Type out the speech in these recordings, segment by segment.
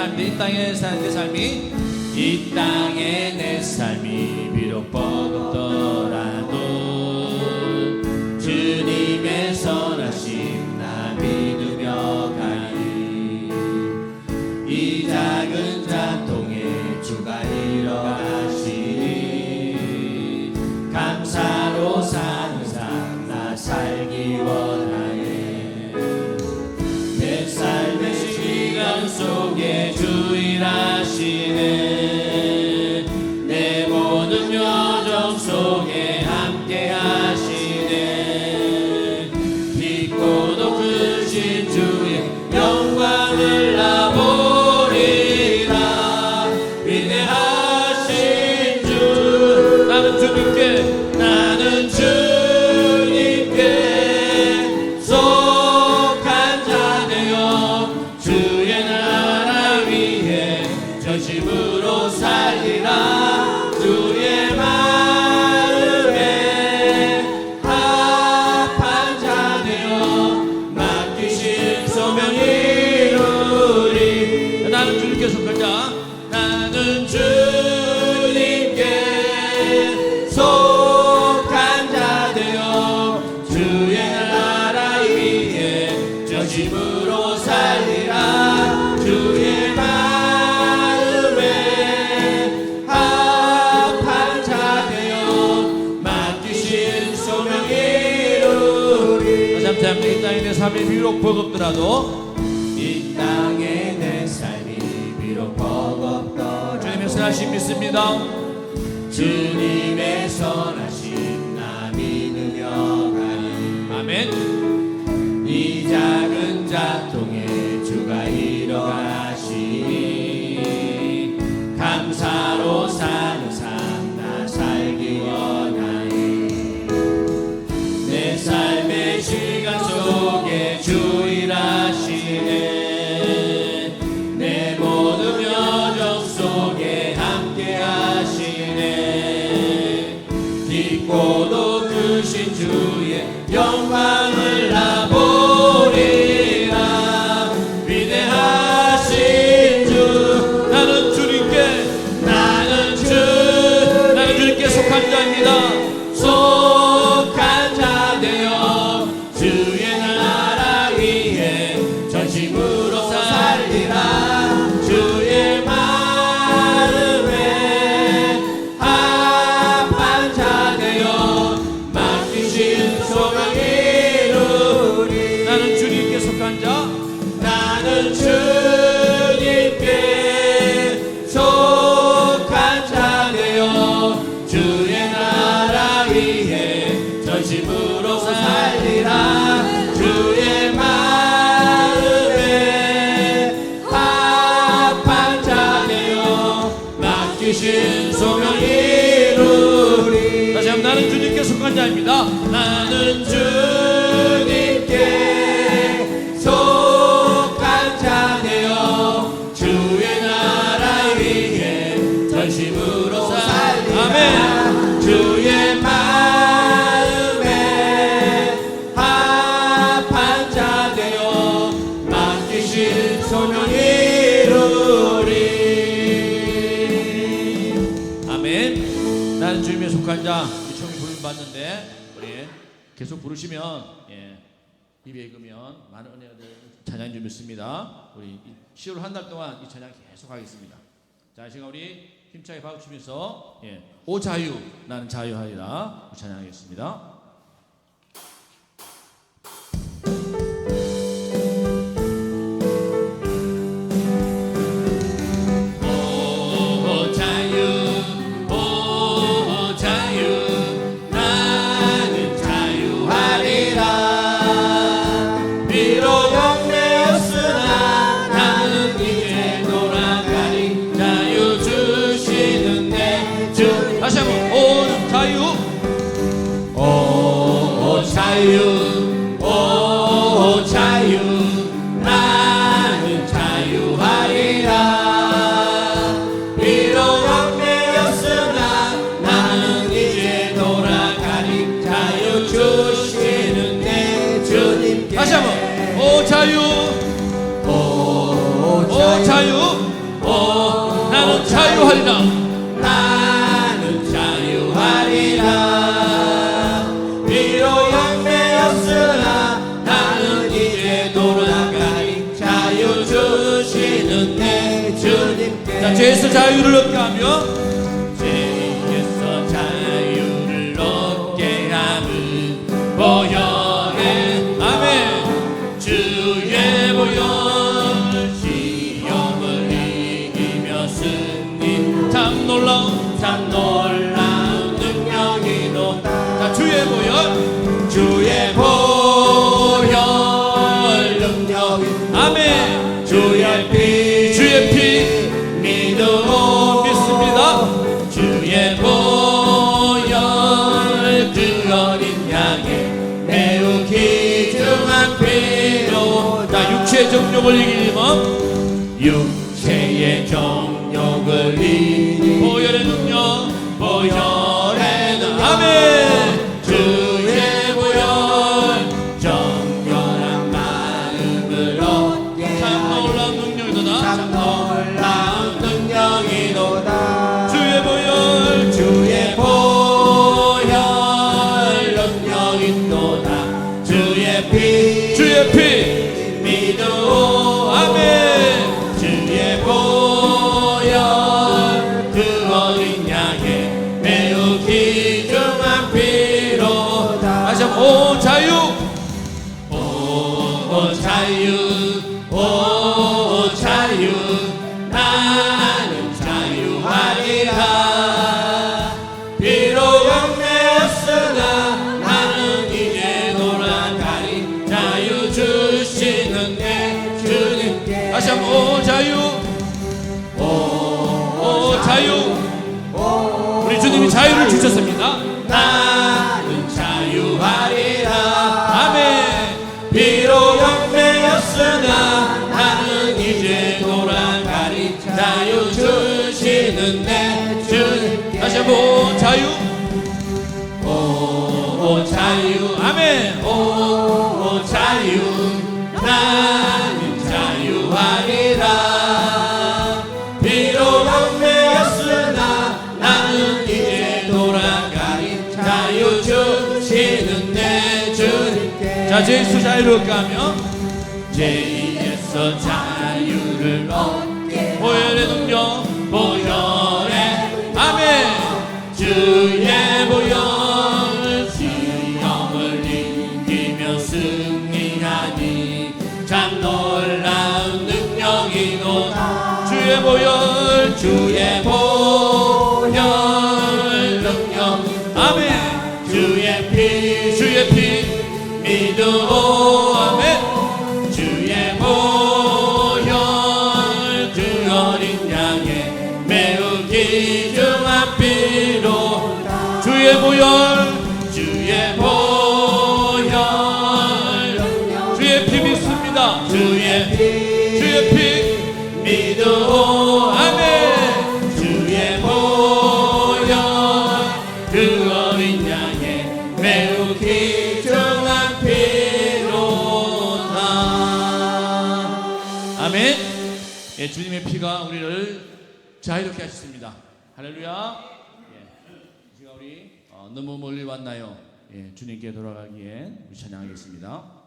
삶이 이 땅에 사는 내 삶이 이 땅에 내 삶이 비록 뻗어 속에 주일하시네 삶이 비록 버겁더라도 이 땅에 내 삶이 비록 버겁더라도 주님의 선하심 믿습니다. 주님의 선하심 나 믿으며 가리. 아멘. 이자 계속 부르시면 예, 입에 익으면 많은 은혜가 되는 찬양 좀 있습니다. 우리 10월 한 달 동안 이 찬양 계속 하겠습니다. 자, 지금 우리 힘차게 박수치면서 예, 오자유 나는 자유하리라 찬양하겠습니다. Saio 자, 죄에서 자유를 얻게 하며 올리기 힘 육체의 정욕을 이기 보혈의 능력 보혈의 능력. 아멘. 주의 보혈 정결한 마음을 얻게 참 놀라운 능력이다 참. 놀라 주셨습니다. 나는 자유하리라. 아멘. 비록 연매였으나 나는 이제 제수 자유로 가며 죄에서 자유를 얻게 보혈의 능력 보혈의 아멘. 주의 보혈을 시험을 이기며 승리하니 참 놀라운 능력이 노다. 주의 보혈 주의 보혈. 주의 모형을 그 양에 매우 기둥한 피로 주의 모형 할렐루야. 예. 우리가 우리 어, 너무 멀리 왔나요? 예, 주님께 돌아가기엔 우리 찬양하겠습니다.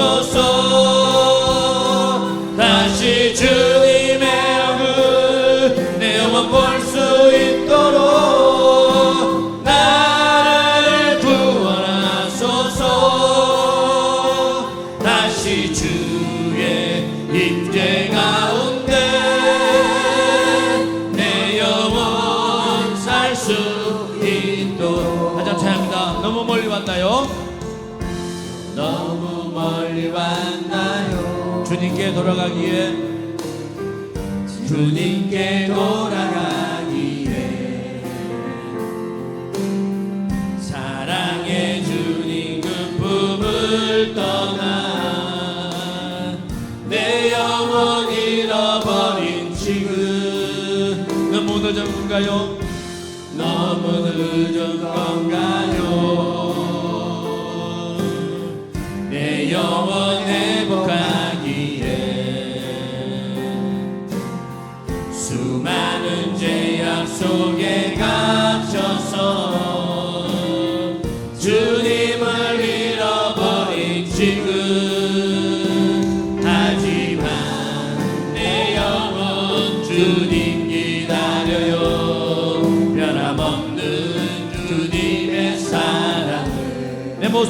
sou, sou. 주님께 돌아가기에. 주님께 돌아가기에. 사랑의 주님 그 품을 떠나 내 영혼 잃어버린 지금. 넌 못하자는가요?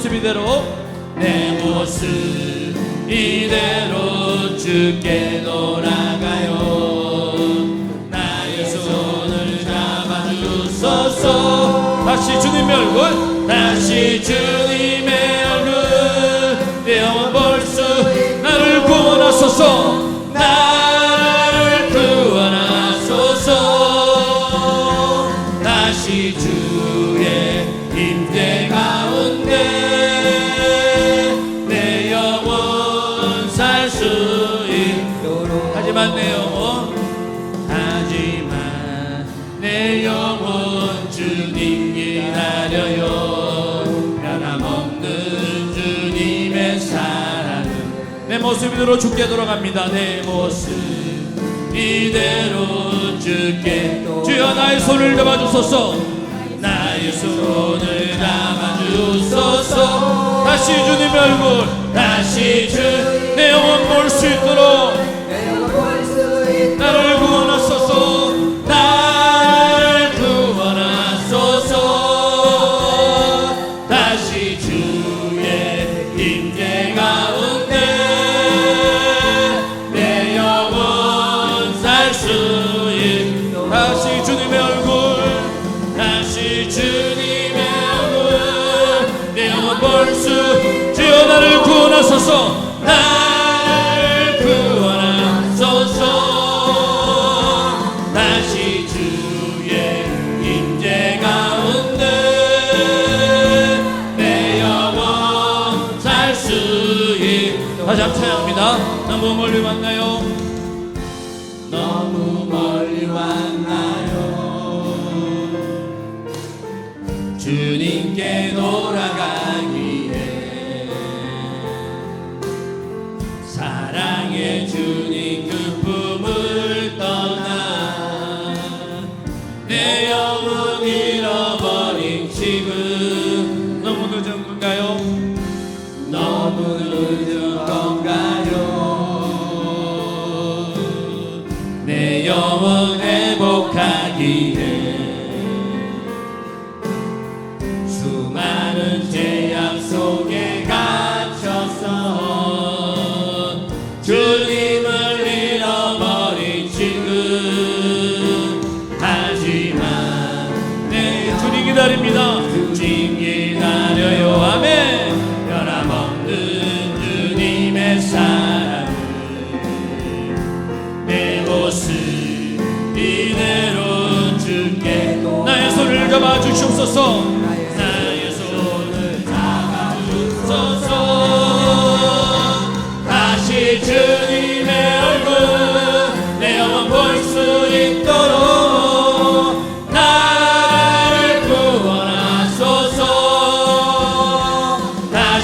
모습 이대로 내 모습 이대로 주께 돌아. 주님 기다려요. 모습 이대로 죽게 돌아갑니다. 내 모습 이대로 죽게 주여 나의 손을 잡아주소서. 나의 손을 잡아주소서. 다시 주님의 얼굴 다시 주내 영혼 볼 수 있도록. 자체합니다. 한번 멀리 만나요.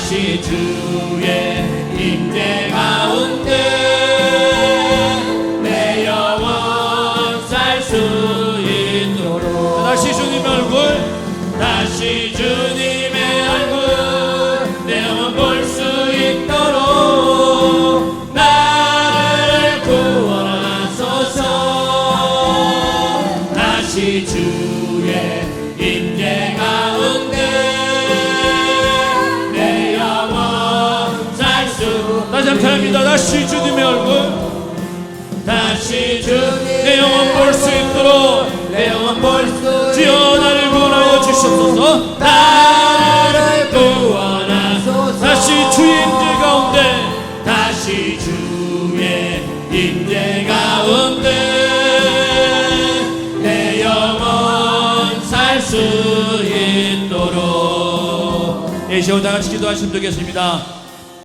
다시 주의 임재 살수 다시 주님의 얼굴. 다시 주내 영혼 볼 수 있도록 내 영혼 볼 수 주여 나를 구원하여 주시옵소서. 나를 구원하소서. 다시 주의 임재 가운데 다시 주의 임재 가운데 내 영혼 살 수 있도록. 이 시간 다 같이 기도하시면 되겠습니다